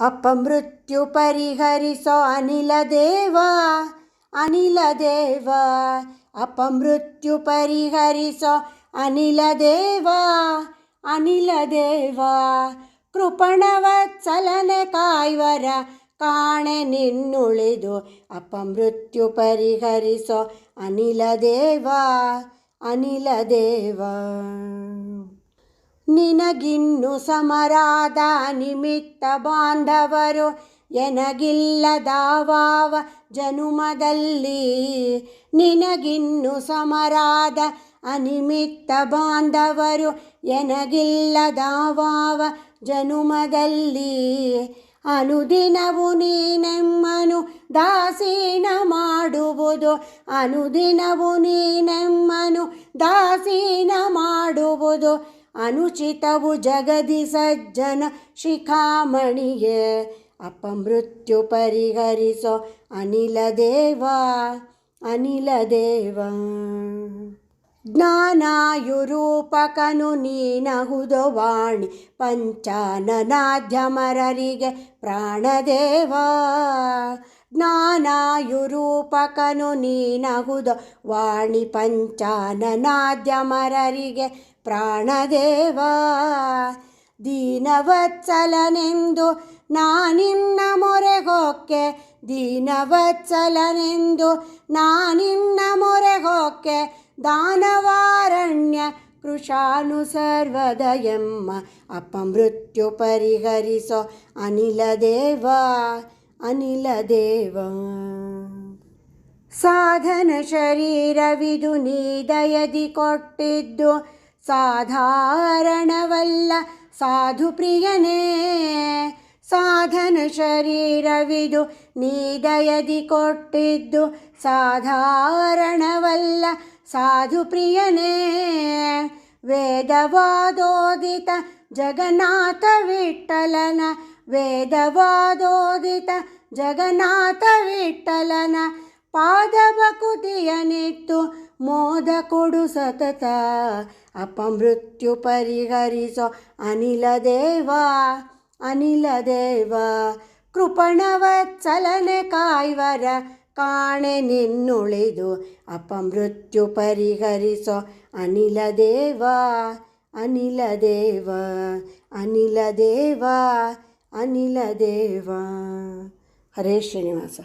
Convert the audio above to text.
ಅಪಮೃತ್ಯು ಪರಿಹರಿಸೋ ಅನಿಲ ದೇವ ಅನಿಲ ದೇವ ಅಪಮೃತ್ಯು ಪರಿಹರಿಸೋ ಅನಿಲ ದೇವ ಅನಿಲ ದೇವ ಕೃಪಣವತ್ಸಲನೆ ಕಾಯ್ವರ ಕಾಣೆ ನಿನ್ನುಳಿದು ಅಪಮೃತ್ಯು ಪರಿಹರಿಸೋ ಅನಿಲ ದೇವ ಅನಿಲ ದೇವ ನಿನಗಿನ್ನು ಸಮರಾದ ನಿಮಿತ್ತ ಬಾಂಧವರು ಎನಗಿಲ್ಲದಾವಾವ ಜನುಮದಲ್ಲಿ. ನಿನಗಿನ್ನು ಸಮರಾದ ಅನಿಮಿತ್ತ ಬಾಂಧವರು ಎನಗಿಲ್ಲದಾವಾವ ಜನುಮದಲ್ಲಿ. ಅನುದಿನವು ನೀನೆಮ್ಮನು ದಾಸೀನ ಮಾಡುವುದು. ಅನುದಿನವು ನೀನೆಮ್ಮನು ದಾಸೀನ ಮಾಡುವುದು. ಅನುಚಿತವು ಜಗದಿ ಸಜ್ಜನ ಶಿಖಾಮಣಿಗೆ ಅಪಮೃತ್ಯು ಪರಿಹರಿಸೋ ಅನಿಲ ದೇವ ಅನಿಲ ದೇವ. ಜ್ಞಾನಾಯುರೂಪಕನು ನೀನಹುದು ವಾಣಿ ಪಂಚಾನನಾಧ್ಯಮರರಿಗೆ ಪ್ರಾಣದೇವ. ಜ್ಞಾನಾಯುರೂಪಕನು ನೀನಹುದು ವಾಣಿ ಪಂಚಾನನಾದ್ಯಮರರಿಗೆ ಪ್ರಾಣದೇವ, ದೀನವತ್ಸಲನೆಂದು ನಾನಿನ್ನ ಮೊರೆಗೋಕೆ ದೀನವತ್ಸಲನೆಂದು ನಾನಿನ್ನ ಮೊರೆಗೋಕೆ ದಾನವಾರಣ್ಯ ಕೃಷಾನು ಸರ್ವದಯಮ್ಮ ಅಪಮೃತ್ಯು ಪರಿಹರಿಸೋ ಅನಿಲ ದೇವ ಅನಿಲ ದೇವ. ಸಾಧನ ಶರೀರವಿದು ನೀ ದಯದಿ ಕೊಟ್ಟಿದ್ದು ಸಾಧಾರಣವಲ್ಲ. ಸಾಧು ಪ್ರಿಯನೇ, ಸಾಧನ ಶರೀರವಿದು ನೀ ದಯದಿ ಕೊಟ್ಟಿದ್ದು ಸಾಧಾರಣವಲ್ಲ. ಸಾಧು ಪ್ರಿಯನೇ, ವೇದವಾದೋದಿತ ಜಗನ್ನಾಥ ವಿಠಲನ, ವೇದವಾದೋದಿತ ಜಗನ್ನಾಥ ವಿಠಲನ ಪಾದಬಕುತಿಯನಿತ್ತು ಮೋದ ಕೊಡು ಸತತ. ಅಪಮೃತ್ಯು ಪರಿಹರಿಸೋ ಅನಿಲ ದೇವ ಅನಿಲ ದೇವ. ಕೃಪಣವತ್ಸಲನೆ ಕಾಯ್ವರ ಕಾಣೆ ನಿನ್ನುಳಿದು ಅಪಮೃತ್ಯು ಪರಿಹರಿಸೋ ಅನಿಲ ದೇವ ಅನಿಲ ದೇವ ಅನಿಲ ದೇವ ಅನಿಲ ದೇವ. ಹರೇ ಶ್ರೀನಿವಾಸ.